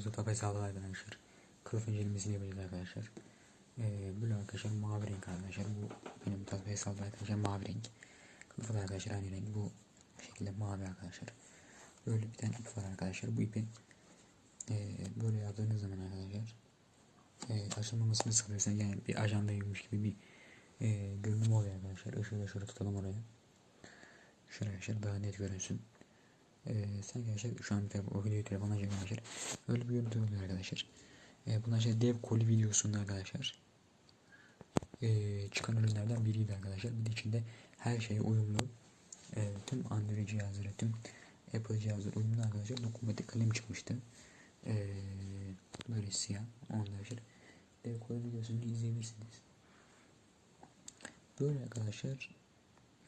videomuzda tabet sağlığı arkadaşlar. Kılıf incelemesini yapacağız arkadaşlar. Ee, böyle arkadaşlar mavi renk arkadaşlar. Bu benim tabet sağlığı arkadaşlar mavi renk. Kılıfı da arkadaşlar aynı renk. Bu şekilde mavi arkadaşlar. Böyle bir tane ip var arkadaşlar. Bu ipi e, böyle yaptığınız zaman arkadaşlar e, açılmamasını sağlıyorsan yani bir ajanda yumuş gibi bir e, görünüm oluyor arkadaşlar. Işığı da şöyle tutalım oraya. Şöyle arkadaşlar daha net görünsün. Ee, sen arkadaşlar şu an telefon, o videoyu telefonla çekiyorum arkadaşlar. Öyle bir görüntü oluyor arkadaşlar. Ee, bunlar şey dev koli videosunda arkadaşlar. Ee, çıkan ürünlerden biriydi arkadaşlar. Bir de içinde her şeye uyumlu. Ee, tüm Android cihazları, tüm Apple cihazları uyumlu arkadaşlar. Dokunmatik kalem çıkmıştı. Ee, böyle siyah. Arkadaşlar dev koli videosunu izleyebilirsiniz. Böyle arkadaşlar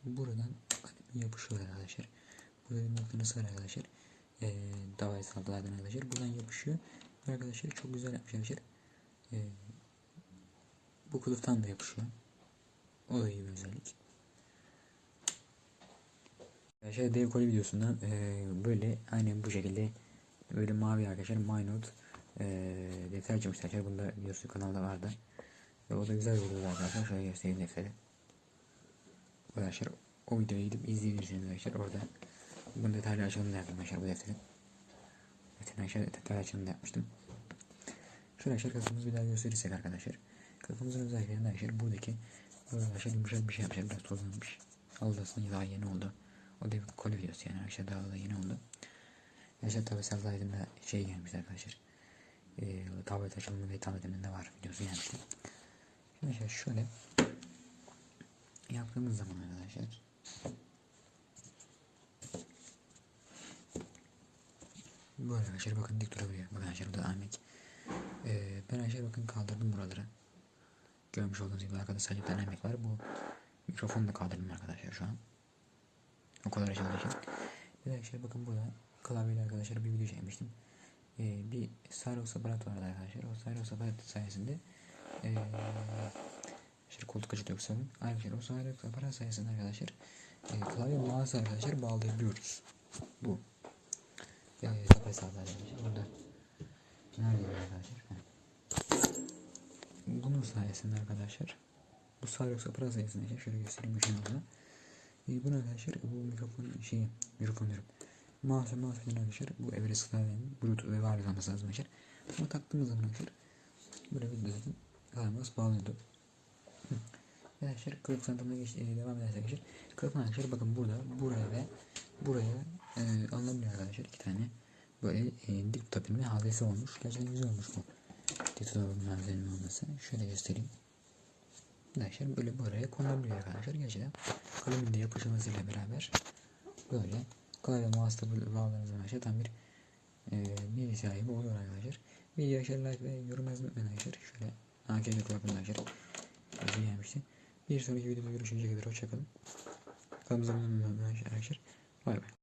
buradan kalem yapışıyor arkadaşlar. Bir noktanız var arkadaşlar. Ee, davayı salgılardan arkadaşlar. Buradan yapışıyor. Arkadaşlar çok güzel yapmış arkadaşlar. Ee, bu kılıftan da yapışıyor. O da iyi bir özellik. Arkadaşlar dev koli videosundan e, böyle aynen bu şekilde böyle mavi arkadaşlar MyNote e, defter çıkmış arkadaşlar. Bunda videosu kanalda vardı. Ve o da güzel video arkadaşlar. Şöyle göstereyim defteri. Arkadaşlar o videoyu gidip izleyebilirsiniz arkadaşlar orada. Bunu detaylı açılımda yaptım arkadaşlar bu defterin. Defterin arkadaşlar detaylı açılımda yapmıştım. Şöyle arkadaşlar kafamızı bir daha gösterirsek arkadaşlar. Kafamızın özelliklerinde arkadaşlar buradaki arkadaşlar yumuşak bir şey yapmışlar biraz tozlanmış. Aldasının daha yeni oldu. O da bir koli videosu yani arkadaşlar daha da yeni oldu. Arkadaşlar tabi saldaydığımda şey gelmişti arkadaşlar. Ee, tablet açılımı ve tabletimde var videosu gelmişti. Şimdi arkadaşlar şöyle yaptığımız zaman arkadaşlar Bu arkadaşlar bakın dik durabiliyor. Bakın arkadaşlar bu da Ahmet. Ee, ben arkadaşlar bakın kaldırdım buraları. Görmüş olduğunuz gibi arkada sadece bir emek var. Bu mikrofonu da kaldırdım arkadaşlar şu an. O kadar açıldığı için. Bir de arkadaşlar bakın burada klavyeyle arkadaşlar bir video çekmiştim. Ee, bir Cyros aparat vardı arkadaşlar. O Cyros aparat sayesinde ee, işte koltuk açıda yoksa arkadaşlar o Cyros aparat sayesinde arkadaşlar e, klavye mouse arkadaşlar bağlayabiliyoruz. Bu. Yani kafes sağlar arkadaşlar. Burada nerede arkadaşlar? Bunun sayesinde arkadaşlar bu Cyrox Opera sayesinde şöyle göstereyim ışığımda. E, bunu arkadaşlar bu mikrofon şeyi mikrofon diyorum. Mouse mouse arkadaşlar bu Everest klavyenin Bluetooth ve wireless olması lazım arkadaşlar. Bunu taktığımız zaman arkadaşlar böyle bir düzgün klavye bağlıyordu. Arkadaşlar kılıf tanıtımına geç, e, devam edersek arkadaşlar. Kılıfın arkadaşlar bakın burada, buraya ve buraya e, alınabiliyor arkadaşlar iki tane. Böyle e, dik tutabilme hazesi olmuş. Gerçekten güzel olmuş bu. Dik tutabilme hazesinin olması. Şöyle göstereyim. Arkadaşlar böyle buraya konulabiliyor arkadaşlar. Gerçekten kalemin de yapışmasıyla beraber böyle klavye mouse'da bağladığınız zaman arkadaşlar tam bir e, bilgi sahibi oluyor arkadaşlar. Video arkadaşlar like ve yorum yazmayı arkadaşlar. Şöyle AKG kulaklığı arkadaşlar. Bizi gelmişti. Bir sonraki videoda görüşünceye kadar hoşçakalın. Kanalımıza abone arkadaşlar. 9.